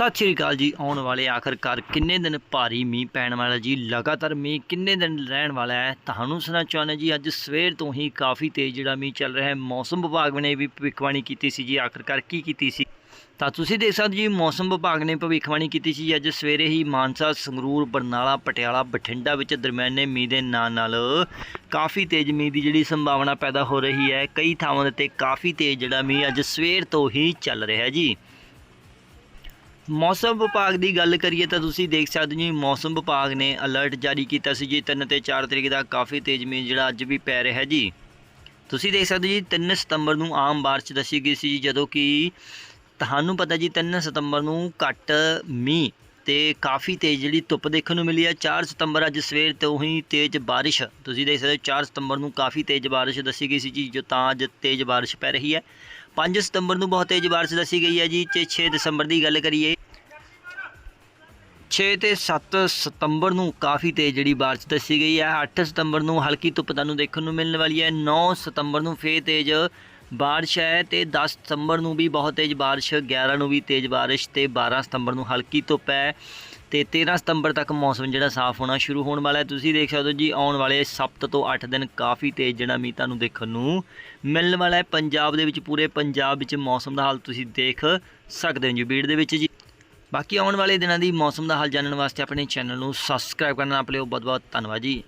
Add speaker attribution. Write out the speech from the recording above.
Speaker 1: ਸਤਿ ਸ਼੍ਰੀ ਅਕਾਲ ਜੀ, ਆਉਣ ਵਾਲੇ ਆਖਰਕਾਰ ਕਿੰਨੇ ਦਿਨ ਭਾਰੀ ਮੀਂਹ ਪੈਣ ਵਾਲਾ ਜੀ, ਲਗਾਤਾਰ ਮੀਂਹ ਕਿੰਨੇ ਦਿਨ ਰਹਿਣ ਵਾਲਾ ਹੈ, ਤੁਹਾਨੂੰ ਸੁਣਾ ਚਾਹੁੰਦੇ ਜੀ, ਅੱਜ ਸਵੇਰ ਤੋਂ ਹੀ ਕਾਫੀ ਤੇਜ਼ ਜਿਹੜਾ ਮੀਂਹ ਚੱਲ ਰਿਹਾ ਹੈ, ਮੌਸਮ ਵਿਭਾਗ ਨੇ ਵੀ ਭਵਿੱਖਬਾਣੀ ਕੀਤੀ ਸੀ ਜੀ, ਆਖਰਕਾਰ ਕੀ ਕੀਤੀ ਸੀ? ਤਾਂ ਤੁਸੀਂ ਦੇਖ ਸਕਦੇ ਜੀ, ਮੌਸਮ ਵਿਭਾਗ ਨੇ ਭਵਿੱਖਬਾਣੀ ਕੀਤੀ ਸੀ, ਅੱਜ ਸਵੇਰੇ ਹੀ ਮਾਨਸਾ, ਸੰਗਰੂਰ, ਬਰਨਾਲਾ, ਪਟਿਆਲਾ, ਬਠਿੰਡਾ ਵਿੱਚ ਦਰਮਿਆਨੇ ਮੀਂਹ ਦੇ ਨਾਲ ਨਾਲ ਕਾਫੀ ਤੇਜ਼ ਮੀਂਹ ਦੀ ਜਿਹੜੀ ਸੰਭਾਵਨਾ ਪੈਦਾ ਹੋ ਰਹੀ ਹੈ, ਕਈ ਥਾਵਾਂ ਦੇ ਤੇ ਕਾਫੀ ਤੇਜ਼ ਜਿਹੜਾ ਮੀਂਹ ਅੱਜ ਸਵੇਰ ਤੋਂ ਹੀ ਚੱਲ ਰਿਹਾ ਜੀ। ਮੌਸਮ ਵਿਭਾਗ ਦੀ ਗੱਲ ਕਰੀਏ ਤਾਂ ਤੁਸੀਂ ਦੇਖ ਸਕਦੇ ਹੋ ਜੀ, ਮੌਸਮ ਵਿਭਾਗ ਨੇ ਅਲਰਟ ਜਾਰੀ ਕੀਤਾ ਸੀ ਜੀ 3 ਤੇ 4 ਤਰੀਕ ਦਾ ਕਾਫੀ ਤੇਜ਼ ਮੀਂਹ ਜਿਹੜਾ ਅੱਜ ਵੀ ਪੈ ਰਿਹਾ ਜੀ। ਤੁਸੀਂ ਦੇਖ ਸਕਦੇ ਹੋ ਜੀ 3 ਸਤੰਬਰ ਨੂੰ ਆਮ ਬਾਰਿਸ਼ ਦੱਸੀ ਗਈ ਸੀ ਜੀ, ਜਦੋਂ ਕਿ ਤੁਹਾਨੂੰ ਪਤਾ ਜੀ 3 ਸਤੰਬਰ ਨੂੰ ਘੱਟ ਮੀਂਹ ਤੇ ਕਾਫੀ ਤੇਜ਼ ਜਿਹੜੀ ਧੁੱਪ ਦੇਖਣ ਨੂੰ ਮਿਲੀ ਹੈ। 4 ਸਤੰਬਰ ਅੱਜ ਸਵੇਰ ਤੋਂ ਹੀ ਤੇਜ਼ ਬਾਰਿਸ਼, ਤੁਸੀਂ ਦੇਖ ਸਕਦੇ ਹੋ 4 ਸਤੰਬਰ ਨੂੰ ਕਾਫੀ ਤੇਜ਼ ਬਾਰਿਸ਼ ਦੱਸੀ ਗਈ ਸੀ ਜੀ, ਜੋ ਤਾਂ ਅੱਜ ਤੇਜ਼ ਬਾਰਿਸ਼ ਪੈ ਰਹੀ ਹੈ। 5 ਸਤੰਬਰ ਨੂੰ ਬਹੁਤ ਤੇਜ਼ ਬਾਰਿਸ਼ ਦੱਸੀ ਗਈ ਹੈ ਜੀ ਤੇ 6 ਦਸੰਬਰ ਦੀ ਗੱਲ ਕਰੀਏ 6 ਤੇ 7 ਸਤੰਬਰ ਨੂੰ ਕਾਫੀ ਤੇਜ਼ ਜਿਹੜੀ ਬਾਰਿਸ਼ ਦੱਸੀ ਗਈ ਹੈ 8 ਸਤੰਬਰ ਨੂੰ ਹਲਕੀ ਧੁੱਪ ਤੁਹਾਨੂੰ ਦੇਖਣ ਨੂੰ ਮਿਲਣ ਵਾਲੀ ਹੈ 9 ਸਤੰਬਰ ਨੂੰ ਫੇਰ ਤੇਜ਼ ਬਾਰਿਸ਼ ਹੈ ਤੇ 10 ਸਤੰਬਰ ਨੂੰ ਵੀ ਬਹੁਤ ਤੇਜ਼ ਬਾਰਿਸ਼ 11 ਨੂੰ ਵੀ ਤੇਜ਼ ਬਾਰਿਸ਼ ਤੇ 12 ਸਤੰਬਰ ਨੂੰ ਹਲਕੀ ਧੁੱਪ ਹੈ ਤੇ 13 ਸਤੰਬਰ ਤੱਕ ਮੌਸਮ ਜਿਹੜਾ ਸਾਫ਼ ਹੋਣਾ ਸ਼ੁਰੂ ਹੋਣ ਵਾਲਾ ਹੈ। ਤੁਸੀਂ ਦੇਖ ਸਕਦੇ ਹੋ ਜੀ, ਆਉਣ ਵਾਲੇ 7 ਤੋਂ 8 ਦਿਨ ਕਾਫੀ ਤੇਜ਼ ਜਿਹੜਾ ਮੀਂਹ ਤੁਹਾਨੂੰ ਦੇਖਣ ਨੂੰ ਮਿਲਣ ਵਾਲਾ ਹੈ। ਪੰਜਾਬ ਦੇ ਵਿੱਚ, ਪੂਰੇ ਪੰਜਾਬ ਵਿੱਚ ਮੌਸਮ ਦਾ ਹਾਲ ਤੁਸੀਂ ਦੇਖ ਸਕਦੇ ਹੋ ਜੀ ਵੀਡੀਓ ਦੇ ਵਿੱਚ ਜੀ। ਬਾਕੀ ਆਉਣ ਵਾਲੇ ਦਿਨਾਂ ਦੀ ਮੌਸਮ ਦਾ ਹਾਲ ਜਾਣਨ ਵਾਸਤੇ ਆਪਣੇ ਚੈਨਲ ਨੂੰ ਸਬਸਕ੍ਰਾਈਬ ਕਰਨਾ ਨਾ ਭੁੱਲਿਓ। ਬਹੁਤ ਬਹੁਤ ਧੰਨਵਾਦ ਜੀ।